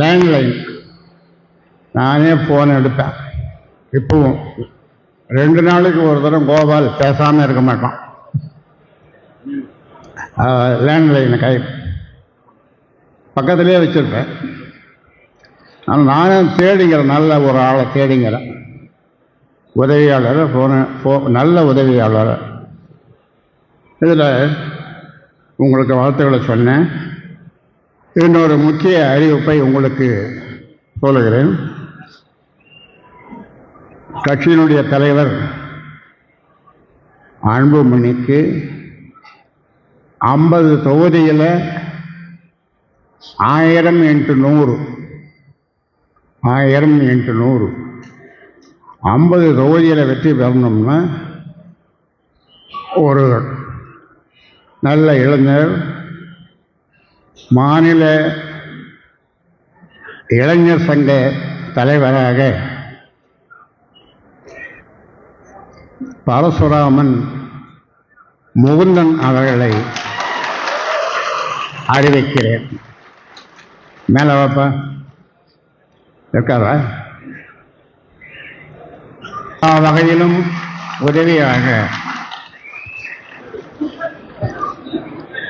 Landline நானே phone எடுப்பேன் இப்பவும் ரெண்டு நாளைக்கு ஒரு தடவை கோபால் பேசாமல் இருக்க மாட்டான். லேண்ட்லைனை கை. பக்கத்துலேயே வச்சுருப்பேன். ஆனால் நானும் தேடிங்கிறேன் நல்ல ஒரு ஆளை தேடிங்கிறேன் உதவியாளர் ஃபோனு ஃபோ நல்ல உதவியாளர். இதில் உங்களுக்கு வார்த்தைகளை சொன்னேன். இன்னொரு முக்கிய அறிவிப்பை உங்களுக்கு சொல்லுகிறேன். கட்சியினுடைய தலைவர் அன்புமணிக்கு ஐம்பது தொகுதியில் ஆயிரம் இன்ட்டு நூறு. ஆயிரம் இன்ட்டு நூறு. ஐம்பது தொகுதியில் வெற்றி பெறணும்னா ஒரு நல்ல இளைஞர் மாநில இளைஞர் சங்க தலைவராக பரசுராமன் முகுந்தன் அவர்களை அறிவிக்கிறேன். மேலே வாப்பா. இருக்காரா எல்லா வகையிலும் உதவியாக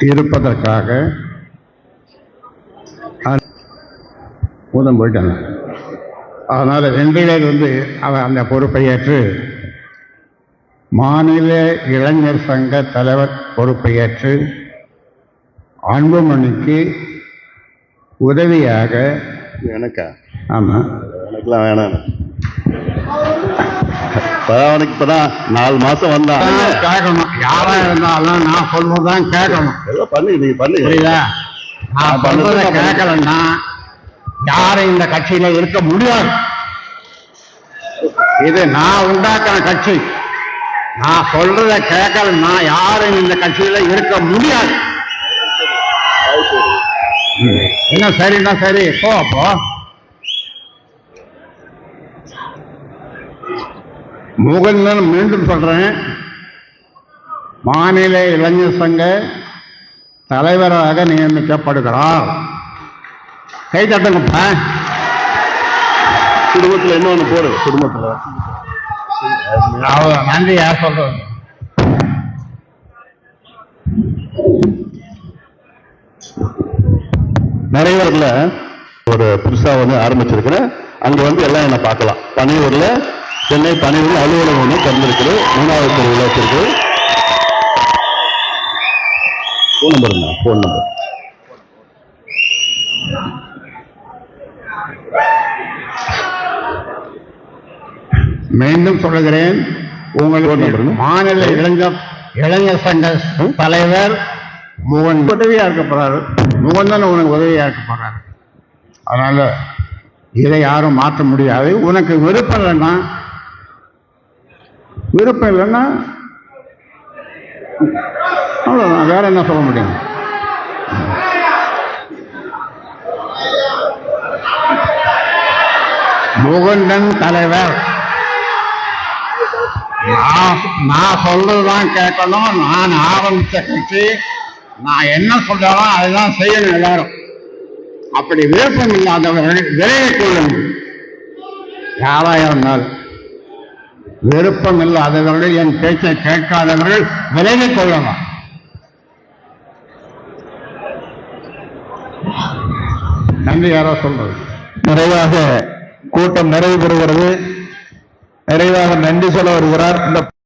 இருப்பதற்காக ஊதம் போயிட்டாங்க. அதனால் இன்றையிலிருந்து அவர் அந்த பொறுப்பை ஏற்று மாநில இளைஞர் சங்க தலைவர் பொறுப்பை ஏற்று அன்புமணிக்கு உதவியாக எனக்கா? ஆமாம் எனக்குலாம் வேணாம். அவனுக்கு இப்பதான் நாலு மாசம் வந்தான் கேட்கணும். யாரா இருந்தாலும் நான் சொல்வதுதான் கேட்கணும். பண்ணு நீங்க பண்ணு. நான் சொல்றதை கேட்கலன்னா யாரும் இந்த கட்சியில இருக்க முடியாது இது நான் உண்டாக்கின கட்சி. நான் சொல்றதை கேட்கலன்னா யாரும் இந்த கட்சியில இருக்க முடியாது. என்ன சரின்னா சரி? போ அப்போ முகந்தன் மீண்டும் சொல்றேன். மாநில இளைஞர் சங்க தலைவராக நியமிக்கப்படுகிறார். கை தட்டுங்கப்பா. குடும்பத்துல இன்னொன்னு போடு குடும்பத்துல. அவ்வளவு நன்றி யார் சொல்றது? நிறைவேறல ஒரு புதுசா வந்து ஆரம்பிச்சிருக்கிறேன் அங்க வந்து எல்லாம் என்ன பார்க்கலாம். பனையூர்ல சென்னை பனையூர்ல அலுவலகம் ஒன்று திறந்திருக்குது. மூணாவது தெருவில் வச்சிருக்கு. ஃபோன் நம்பருங்க ஃபோன் நம்பர் மீண்டும் சொல்லுகிறேன் உங்களுக்கு. மாநில இளைஞர் இளைஞர் சங்க தலைவர் முகன் உதவியா இருக்க போறாரு. முகந்தன் உனக்கு உதவியா இருக்க போறாரு. அதனால இதை யாரும் மாற்ற முடியாது. உனக்கு விருப்பம் இல்லைன்னா விருப்பம் இல்லைன்னா அவ்வளோதான் வேற என்ன சொல்ல முடியும்? முகுந்தன் தலைவர். நான் நான் சொல்றதுதான் கேட்கணும். நான் ஆரம்பிச்ச கட்சி நான் என்ன சொல்றாலும் அதுதான் செய்யணும் எல்லாரும். அப்படி விருப்பம் இல்லாதவர்கள் விலகிக் கொள்ளுங்கள். யாரா இருந்தாலும். விருப்பம் இல்லாதவர்கள் என் பேச்சை கேட்காதவர்கள் விலகிக் கொள்ளலாம். நன்றி யாரோ சொல்றது? நிறைவாக கூட்டம் நிறைவு பெறுகிறது நிறைவாக நன்றி சொல்ல வருகிறார். இந்த